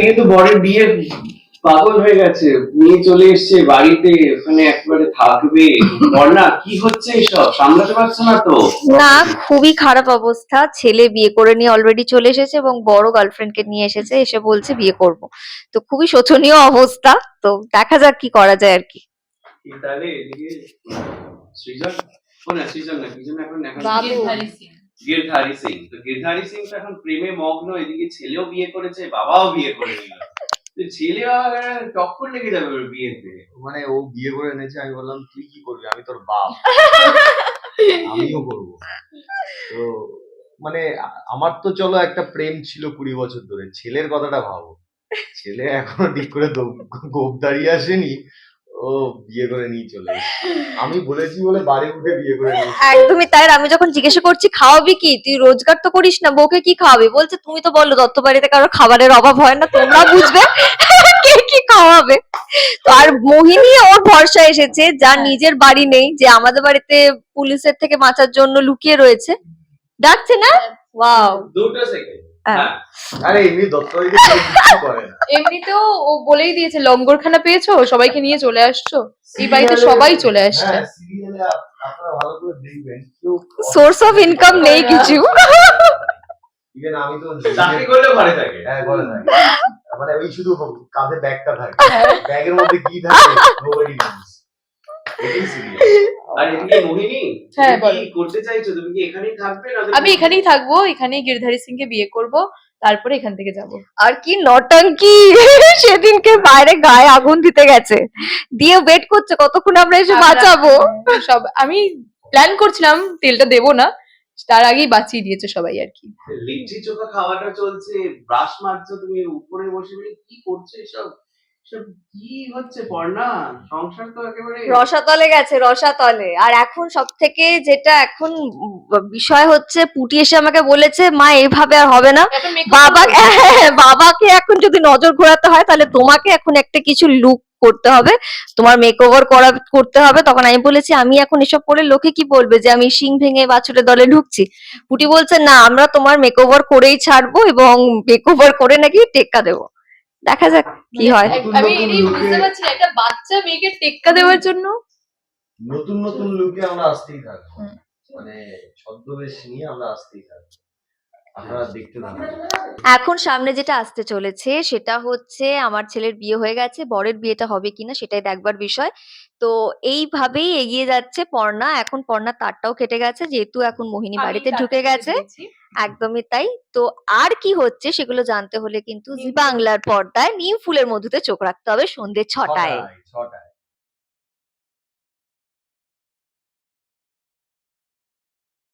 কিন্তু বরের বিয়ে পাগল হয়ে গেছে। নিয়ে চলে এসছে বাড়িতে ওখানে একবারে থাকবে। বর্ণা কি হচ্ছে এসব? সামলাতে পারছ না তো? না খুবই খারাপ অবস্থা। ছেলে বিয়ে করে নিয়ে অলরেডি চলে এসেছে এবং বড় গার্লফ্রেন্ডকে নিয়ে এসেছে এসে বলছে বিয়ে করব। তো খুবই শোচনীয় অবস্থা। তো দেখা যাক কি করা যায় আর কি। কি তাহলে এদিকে সৃজন ও না সৃজন না সৃজন এখন এখন। গিরধারী সিং। তো গিরধারী সিং তো এখন প্রেমে মগ্ন এদিকে ছেলেও বিয়ে করেছে বাবাও বিয়ে করে নিল। তো ছেলে টক্কর লেগে যাবে ওর বিয়েতে। মানে ও বিয়ে করে এনেছে আমি বললাম তুই কি করবি? আমি তোর বাপ। আমিও করব। তো মানে আমার তো চলো একটা প্রেম ছিল কুড়ি বছর ধরে। ছেলের কথাটা ভাবো। ছেলে এখনও ঠিক করে গোপ দাঁড়িয়ে আসেনি। ও বিয়ে করে নিয়ে চলে আমি বলেছি বলে বাড়ি উঠে বিয়ে করে একদমই তাই। আর আমি যখন জিজ্ঞাসা করছি খাওয়াবি কি? তুই রোজগার তো করিস না বউকে কি খাওয়াবি? বলছে তুমি তো বলল দত্ত বাড়িতে কারোর খাবারের অভাব হয় না তোমরা বুঝবে কে কি খাওয়াবে? তো আর মোহিনী ওর ভরসা এসেছে যার নিজের বাড়ি নেই যে আমাদের বাড়িতে পুলিশের থেকে বাঁচার জন্য লুকিয়ে রয়েছে। ডাকছে না? ওয়াও। দুটো সেকেন্ড হ্যাঁ। হ্যাঁ আরে এমনি দত্ত বাড়িতে কেউ কিছু করে না। এমনিতেও ও বলেই দিয়েছে লঙ্গরখানা পেয়েছ? সবাইকে নিয়ে চলে আসছো? এই বাড়িতে সবাই চলে আসছে। হ্যাঁ সোর্স অফ ইনকাম নেই কিছু। আমি তো চাকরি করলেও ঘরে থাকে। হ্যাঁ করে থাকে। মানে ওই শুধু কাঁধে ব্যাগটা থাকে। ব্যাগের মধ্যে কি থাকে? আর এদিকে মোহিনী? হ্যাঁ, বলো। করতে চাইছো? তুমি কি এখানেই থাকবে না আমি এখানেই থাকব এখানেই গিরধারী সিংকে বিয়ে করব তারপরে এখান থেকে যাব। আর কি নটাঙ্কি! সেদিনকে বাইরে গায়ে আগুন দিতে গেছে। দিয়ে ওয়েট করছে কতক্ষণ আমরা এসে বাঁচাবো? সব আমি প্ল্যান করছিলাম তেলটা দেবো না তার আগেই বাঁচিয়ে দিয়েছে সবাই আর কি। লিচি চোখা খাওয়াটা চলছে ব্রাশ মারছো তুমি উপরে বসে বসে কি করছ এসব? সব কি হচ্ছে পর্ণা সংসার তো একেবারে রসাতলে গেছে রসাতলে। আর এখন সব থেকে যেটা এখন বিষয় হচ্ছে পুটি এসে আমাকে বলেছে মা এইভাবে আর হবে না। বাবা বাবাকে এখন যদি নজর ঘোরাতে হয় তাহলে তোমাকে এখন একটা কিছু লুক করতে হবে। তোমার মেকওভার করা করতে হবে। তখন আমি বলেছি আমি এখন এসব করে লোকে কি বলবে যে আমি শিং ভেঙে বাছুরের দলে ঢুকছি? পুটি বলছে না আমরা তোমার মেকওভার করেই ছাড়বো এবং মেকওভার করে নাকি টেক্কা দেবো। দেখা যাক কি হয়। নতুন আমি নতুন বুঝতে পারছি একটা বাচ্চা মেয়েকে টেক্কা দেওয়ার জন্য? নতুন নতুন লুকে আমরা আসতেই থাকব। মানে ছদ্মবেশ নিয়ে আমরা আসতেই থাকব। এখন সামনে যেটা আসতে চলেছে সেটা হচ্ছে আমার ছেলের বিয়ে হয়ে গেছে বরের বিয়েটা হবে কিনা সেটাই দেখবার বিষয়। তো এইভাবেই এগিয়ে যাচ্ছে পর্ণা। এখন পর্ণা তারটাও কেটে গেছে যেহেতু এখন মোহিনী বাড়িতে ঢুকে গেছে। একদমই তাই। তো আর কি হচ্ছে সেগুলো জানতে হলে কিন্তু জি। বাংলার পর্দায় নিম ফুলের মধুতে চোখ রাখতে হবে সন্ধ্যে ছটায়। ছটায় ছটায়।